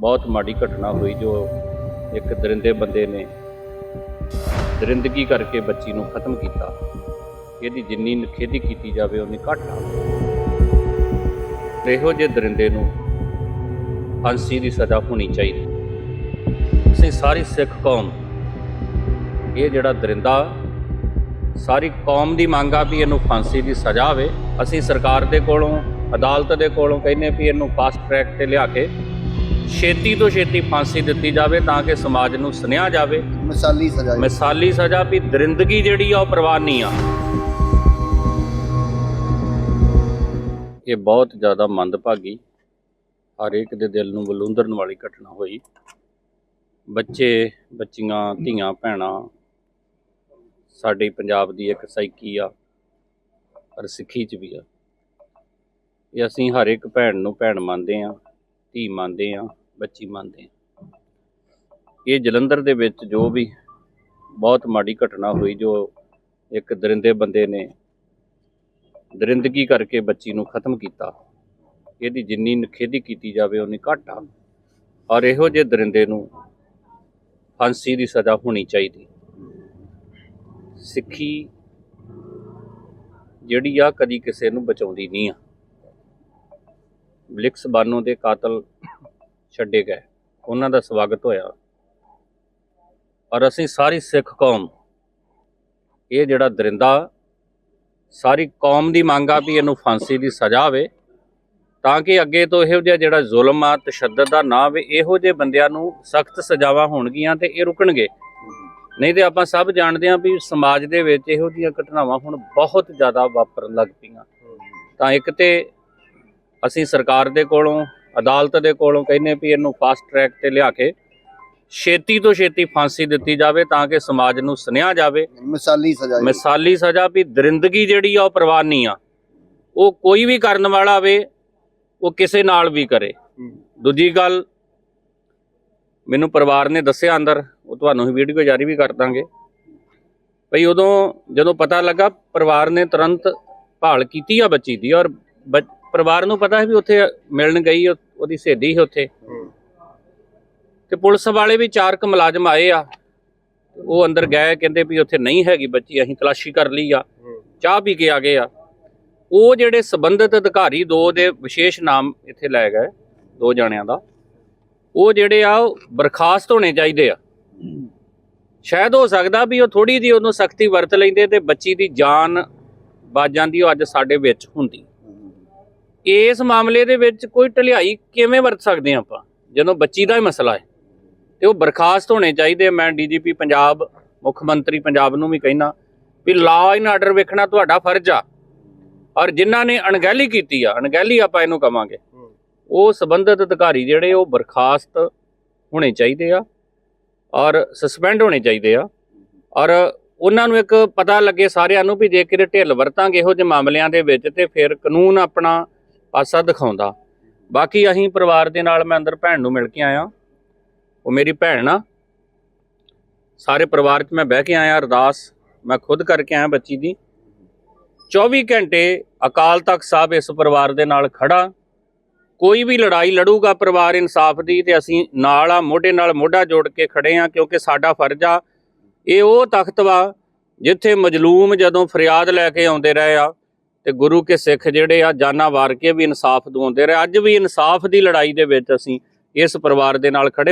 ਬਹੁਤ ਮਾੜੀ ਘਟਨਾ ਹੋਈ ਜੋ ਇੱਕ ਦਰਿੰਦੇ ਬੰਦੇ ਨੇ ਦਰਿੰਦਗੀ ਕਰਕੇ ਬੱਚੀ ਨੂੰ ਖਤਮ ਕੀਤਾ। ਇਹਦੀ ਜਿੰਨੀ ਨਖੇਦੀ ਕੀਤੀ ਜਾਵੇ ਉਨੀ ਘੱਟ ਆ। ਇਹੋ ਜਿਹੇ ਦਰਿੰਦੇ ਨੂੰ ਫਾਂਸੀ ਦੀ ਸਜ਼ਾ ਹੋਣੀ ਚਾਹੀਦੀ। ਅਸੀਂ ਸਾਰੀ ਸਿੱਖ ਕੌਮ, ਇਹ ਜਿਹੜਾ ਦਰਿੰਦਾ, ਸਾਰੀ ਕੌਮ ਦੀ ਮੰਗ ਆ ਵੀ ਇਹਨੂੰ ਫਾਂਸੀ ਦੀ ਸਜ਼ਾ ਹੋਵੇ ਅਸੀਂ ਸਰਕਾਰ ਦੇ ਕੋਲੋਂ, ਅਦਾਲਤ ਦੇ ਕੋਲੋਂ ਕਹਿੰਦੇ ਵੀ ਇਹਨੂੰ ਫਾਸਟ ਟਰੈਕ ਤੇ ਲਿਆ ਕੇ ਛੇਤੀ ਤੋਂ ਛੇਤੀ ਫਾਂਸੀ ਦਿੱਤੀ ਜਾਵੇ ਤਾਂ ਕਿ ਸਮਾਜ ਨੂੰ ਸੁਨੇਹਾ ਜਾਵੇ। ਮਿਸਾਲੀ ਸਜ਼ਾ। ਮਿਸਾਲੀ ਸਜ਼ਾ ਵੀ ਦਰਿੰਦਗੀ ਜਿਹੜੀ ਆ ਉਹ ਪ੍ਰਵਾਨੀ ਆ। ਇਹ ਬਹੁਤ ਜ਼ਿਆਦਾ ਮੰਦਭਾਗੀ ਹਰ ਇੱਕ ਦੇ ਦਿਲ ਨੂੰ ਬਲੂੰਦਰਨ ਵਾਲੀ ਘਟਨਾ ਹੋਈ। ਬੱਚੇ ਬੱਚੀਆਂ ਧੀਆਂ ਭੈਣਾਂ ਸਾਡੇ ਪੰਜਾਬ ਦੀ ਇੱਕ ਸਾਈਕੀ ਆ ਪਰ ਸਿੱਖੀ ਚ ਵੀ ਆ। ਇਹ ਅਸੀਂ ਹਰ ਇੱਕ ਭੈਣ ਨੂੰ ਭੈਣ ਮੰਨਦੇ ਆ ਧੀ ਮੰਨਦੇ ਆ। ਬੱਚੀ ਮੰਨਦੇ ਆ ਇਹ ਜਲੰਧਰ ਦੇ ਵਿੱਚ ਜੋ ਵੀ ਬਹੁਤ ਮਾੜੀ ਘਟਨਾ ਹੋਈ, ਜੋ ਇੱਕ ਦਰਿੰਦੇ ਬੰਦੇ ਨੇ ਦਰਿੰਦਗੀ ਕਰਕੇ ਬੱਚੀ ਨੂੰ ਖਤਮ ਕੀਤਾ, ਇਹਦੀ ਜਿੰਨੀ ਨਖੇਦੀ ਕੀਤੀ ਜਾਵੇ ਉਨੀ ਘੱਟ ਆ। ਔਰ ਇਹੋ ਜਿਹੇ ਦਰਿੰਦੇ ਨੂੰ ਫਾਂਸੀ ਦੀ ਸਜ਼ਾ ਹੋਣੀ ਚਾਹੀਦੀ। ਸਿੱਖੀ ਜਿਹੜੀ ਆ ਕਦੀ ਕਿਸੇ ਨੂੰ ਬਚਾਉਂਦੀ ਨਹੀਂ ਆ। ਬਲਿਕਸ ਬਾਨੋ ਦੇ ਕਾਤਲ ਛੱਡੇ ਗਏ। ਉਹਨਾਂ ਦਾ ਸਵਾਗਤ ਹੋਇਆ। ਔਰ ਅਸੀਂ ਸਾਰੀ ਸਿੱਖ ਕੌਮ, ਇਹ ਜਿਹੜਾ ਦਰਿੰਦਾ, ਸਾਰੀ ਕੌਮ ਦੀ ਮੰਗ ਆ ਵੀ ਇਹਨੂੰ ਫਾਂਸੀ ਦੀ ਸਜ਼ਾ ਹੋਵੇ, ਤਾਂ ਕਿ ਅੱਗੇ ਤੋਂ ਇਹੋ ਜਿਹਾ ਜਿਹੜਾ ਜ਼ੁਲਮ ਆ, ਤਸ਼ੱਦਦ ਦਾ ਨਾ ਹੋਵੇ, ਇਹੋ ਜਿਹੇ ਬੰਦਿਆਂ ਨੂੰ ਸਖਤ ਸਜ਼ਾਵਾਂ ਹੋਣਗੀਆਂ ਤੇ ਇਹ ਰੁਕਣਗੇ। ਨਹੀਂ ਤੇ ਆਪਾਂ ਸਭ ਜਾਣਦੇ ਹਾਂ ਵੀ ਸਮਾਜ ਦੇ ਵਿੱਚ ਇਹੋ ਜਿਹੀਆਂ ਘਟਨਾਵਾਂ ਹੁਣ ਬਹੁਤ ਜ਼ਿਆਦਾ ਵਾਪਰਨ ਲੱਗ ਪਈਆਂ। ਤਾਂ ਇੱਕ ਤੇ ਅਸੀਂ ਸਰਕਾਰ ਦੇ ਕੋਲੋਂ ਅਦਾਲਤ ਦੇ ਕੋਲੋਂ ਕਹਿੰਦੇ ਵੀ ਇਹਨੂੰ ਫਾਸਟ ਟਰੈਕ ਤੇ ਲਿਆ ਕੇ ਛੇਤੀ ਤੋਂ ਛੇਤੀ ਫਾਂਸੀ ਦਿੱਤੀ ਜਾਵੇ ਤਾਂ ਕਿ ਸਮਾਜ ਨੂੰ ਸੁਨੇਹਾ ਜਾਵੇ ਮਿਸਾਲੀ ਸਜ਼ਾ। ਮਿਸਾਲੀ ਸਜ਼ਾ ਵੀ ਦਰਿੰਦਗੀ ਜਿਹੜੀ ਆ ਉਹ ਪ੍ਰਵਾਨੀ ਆ ਉਹ ਕੋਈ ਵੀ ਕਰਨ ਵਾਲਾ ਵੇ ਉਹ ਕਿਸੇ ਨਾਲ ਵੀ ਕਰੇ। ਦੂਜੀ ਗੱਲ ਮੈਨੂੰ ਪਰਿਵਾਰ ਨੇ ਦੱਸਿਆ ਅੰਦਰ ਉਹ ਤੁਹਾਨੂੰ ਹੀ ਵੀਡੀਓ ਜਾਰੀ ਵੀ ਕਰ ਦਾਂਗੇ ਭਈ ਉਦੋਂ ਜਦੋਂ ਪਤਾ ਲੱਗਾ ਪਰਿਵਾਰ ਨੇ ਤੁਰੰਤ ਭਾਲ ਕੀਤੀ ਆ ਬੱਚੀ ਦੀ ਔਰ ਪਰਿਵਾਰ ਨੂੰ ਪਤਾ ਹੈ ਵੀ ਉੱਥੇ ਮਿਲਣ ਗਈ ਉਹ- ਉਹਦੀ ਸਹੇਲੀ ਸੀ ਉੱਥੇ। ਤੇ ਪੁਲਿਸ ਵਾਲੇ ਵੀ ਚਾਰ ਕੁ ਮੁਲਾਜ਼ਮ ਆਏ ਆ। ਉਹ ਅੰਦਰ ਗਏ ਕਹਿੰਦੇ ਵੀ ਉੱਥੇ ਨਹੀਂ ਹੈਗੀ ਬੱਚੀ ਅਸੀਂ ਤਲਾਸ਼ੀ ਕਰ ਲਈ ਆ। ਚਾਹ ਪੀ ਕੇ ਆ ਗਏ ਆ। ਉਹ ਜਿਹੜੇ ਸਬੰਧਤ ਅਧਿਕਾਰੀ ਦੋ ਦੇ ਵਿਸ਼ੇਸ਼ ਨਾਮ ਇੱਥੇ ਲੈ ਗਏ ਦੋ ਜਣਿਆਂ ਦਾ। ਉਹ ਜਿਹੜੇ ਆ ਬਰਖਾਸਤ ਹੋਣੇ ਚਾਹੀਦੇ ਆ। ਸ਼ਾਇਦ ਹੋ ਸਕਦਾ ਵੀ ਉਹ ਥੋੜੀ ਜਿਹੀ ਉਹਨੂੰ ਸਖਤੀ ਵਰਤ ਲੈਂਦੇ ਤੇ ਬੱਚੀ ਦੀ ਜਾਨ ਬਚ ਜਾਂਦੀ ਉਹ ਅੱਜ ਸਾਡੇ ਵਿੱਚ ਹੁੰਦੀ। ਇਸ ਮਾਮਲੇ ਦੇ ਵਿੱਚ ਕੋਈ ਢਲਿਆਈ ਕਿਵੇਂ ਵਰਤ ਸਕਦੇ ਹਾਂ ਆਪਾਂ? ਜਦੋਂ ਬੱਚੀ ਦਾ ਹੀ ਮਸਲਾ ਹੈ, ਤੇ ਉਹ ਬਰਖਾਸਤ ਹੋਣੇ ਚਾਹੀਦੇ ਆ। ਮੈਂ ਡੀਜੀਪੀ ਪੰਜਾਬ, ਮੁੱਖ ਮੰਤਰੀ ਪੰਜਾਬ ਨੂੰ ਵੀ ਕਹਿਣਾ ਵੀ ਲਾਅ ਐਂਡ ਆਰਡਰ ਵੇਖਣਾ ਤੁਹਾਡਾ ਫਰਜ਼ ਆ। ਔਰ ਜਿਨ੍ਹਾਂ ਨੇ ਅਣਗਹਿਲੀ ਕੀਤੀ ਆ, ਅਣਗਹਿਲੀ ਆਪਾਂ ਇਹਨੂੰ ਕਵਾਂਗੇ। ਉਹ ਸੰਬੰਧਿਤ ਅਧਿਕਾਰੀ ਜਿਹੜੇ, ਉਹ ਬਰਖਾਸਤ ਹੋਣੇ ਚਾਹੀਦੇ ਆ ਔਰ ਸਸਪੈਂਡ ਹੋਣੇ ਚਾਹੀਦੇ ਆ। ਔਰ ਉਹਨਾਂ ਨੂੰ ਇੱਕ ਪਤਾ ਲੱਗੇ ਸਾਰਿਆਂ ਨੂੰ ਵੀ ਜੇ ਕਿਤੇ ਢਿੱਲ ਵਰਤਾਂਗੇ ਇਹੋ ਜਿਹੇ ਮਾਮਲਿਆਂ ਦੇ ਵਿੱਚ, ਤੇ ਫਿਰ ਕਾਨੂੰਨ ਆਪਣਾ ਪਾਸਾ ਦਿਖਾਉਂਦਾ। ਬਾਕੀ ਅਸੀਂ ਪਰਿਵਾਰ ਦੇ ਨਾਲ ਮੈਂ ਅੰਦਰ ਭੈਣ ਨੂੰ ਮਿਲ ਕੇ ਆਇਆ। ਉਹ ਮੇਰੀ ਭੈਣ ਆ। ਸਾਰੇ ਪਰਿਵਾਰ 'ਚ ਮੈਂ ਬਹਿ ਕੇ ਆਇਆ, ਅਰਦਾਸ ਮੈਂ ਖੁਦ ਕਰਕੇ ਆਇਆ ਬੱਚੀ ਦੀ। 24 ਘੰਟੇ ਅਕਾਲ ਤਖਤ ਸਾਹਿਬ ਇਸ ਪਰਿਵਾਰ ਦੇ ਨਾਲ ਖੜਾ। ਕੋਈ ਵੀ ਲੜਾਈ ਲੜੂਗਾ ਪਰਿਵਾਰ ਇਨਸਾਫ ਦੀ ਤੇ ਅਸੀਂ ਨਾਲ ਆ, ਮੋਢੇ ਨਾਲ ਮੋਢਾ ਜੋੜ ਕੇ ਖੜੇ ਆ ਕਿਉਂਕਿ ਸਾਡਾ ਫਰਜ਼ ਆ। ਇਹ ਉਹ ਤਖਤ ਵਾ ਜਿੱਥੇ ਮਜਲੂਮ ਜਦੋਂ ਫਰਿਆਦ ਲੈ ਕੇ ਆਉਂਦੇ ਰਹੇ ਆ। ਤੇ ਗੁਰੂ ਕੇ ਸਿੱਖ ਜਿਹੜੇ ਆ ਜਾਨਾਂ ਵਾਰ ਕੇ ਵੀ ਇਨਸਾਫ ਦਵਾਉਂਦੇ ਰਹੇ। ਅੱਜ ਵੀ ਇਨਸਾਫ ਦੀ ਲੜਾਈ ਦੇ ਵਿੱਚ ਅਸੀਂ ਇਸ ਪਰਿਵਾਰ ਦੇ ਨਾਲ ਖੜੇ।